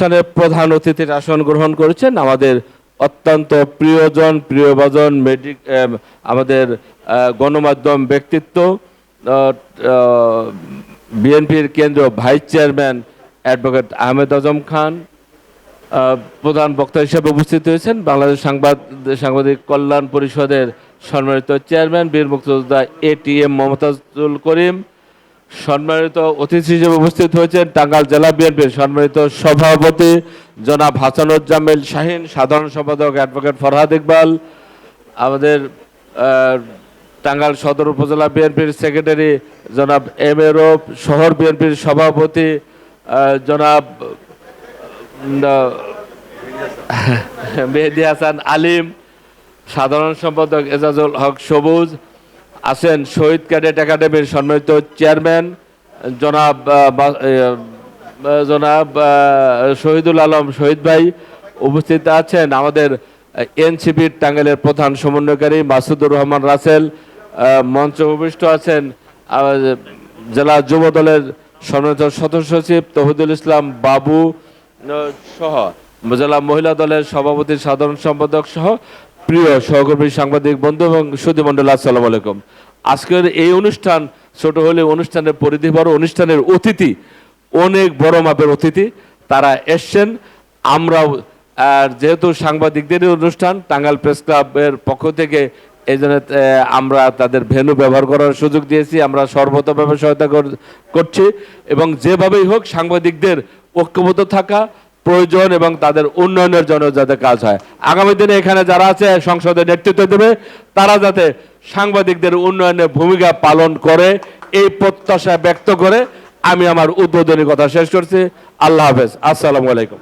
অনুষ্ঠানে প্রধান অতিথির আসন গ্রহণ করেছেন আমাদের অত্যন্ত প্রিয়জন, প্রিয়ভাজন মেডিক আমাদের গণমাধ্যম ব্যক্তিত্ব বিএনপির কেন্দ্রীয় vice chairman advocate Ahmed Azam Khan প্রধান বক্তা হিসেবে উপস্থিত হয়েছেন। বাংলাদেশ সাংবাদ, সাংবাদিক কল্যাণ পরিষদের সম্মানিত চেয়ারম্যান বীর মুক্তিযোদ্ধা এটিএম মমতাজুল করিম সম্মানিত অতিথি হিসেবে উপস্থিত হয়েছেন টাঙ্গাইল জেলা বিএনপির সম্মানিত সভাপতি জনাব হাসানুজ্জামিল শাহিন, সাধারণ সম্পাদক অ্যাডভোকেট ফরহাদ ইকবাল, আমাদের টাঙ্গাইল সদর উপজেলা বিএনপির সেক্রেটারি জনাব এম এ রোপ শহর বিএনপির সভাপতি জনাব মেহেদি হাসান আলিম, সাধারণ সম্পাদক এজাজুল হক সবুজ আছেন শহীদ ক্যাডেট একাডেমির সম্মানিত চেয়ারম্যান, জনাব জনাব শহীদুল আলম শহীদ ভাই উপস্থিত আছেন। আমাদের এনসিপির টাঙ্গাইলের প্রধান সমন্বয়কারী মাসুদুর রহমান রাসেল মঞ্চে উপবিষ্ট আছেন। জেলা যুব দলের সম্মানিত সদস্য সচিব তহিদুল ইসলাম বাবু সহ জেলা মহিলা দলের সভাপতি সাধারণ সম্পাদক সহ প্রিয় সহকর্মী সাংবাদিক বন্ধু এবং সুধীমণ্ডল আসসালামু আলাইকুম। আজকের এই অনুষ্ঠান ছোট হলে অনুষ্ঠানের পরিধি বড়, অনুষ্ঠানের অতিথি, অনেক বড় মাপের অতিথি, তারা এসছেন। আমরাও, আর যেহেতু সাংবাদিকদের অনুষ্ঠান টাঙ্গাল প্রেস ক্লাবের পক্ষ থেকে এই জন্য আমরা তাদের ভেন্যু ব্যবহার করার সুযোগ দিয়েছি। আমরা সর্বতভাবে সহায়তা কর- করছি। এবং যেভাবেই হোক, সাংবাদিকদের ঐক্যবদ্ধ থাকা প্রয়োজন এবং তাদের উন্নয়নের জন্য যাতে কাজ হয়। আগামী দিনে এখানে যারা আছে সংসদে নেতৃত্ব দেবে, তারা যাতে সাংবাদিকদের উন্নয়নে ভূমিকা পালন করে, এই প্রত্যাশা ব্যক্ত করে, আমি আমার উদ্বোধনী কথা শেষ করছি। আল্লাহ হাফেজ। আসসালামু আলাইকুম।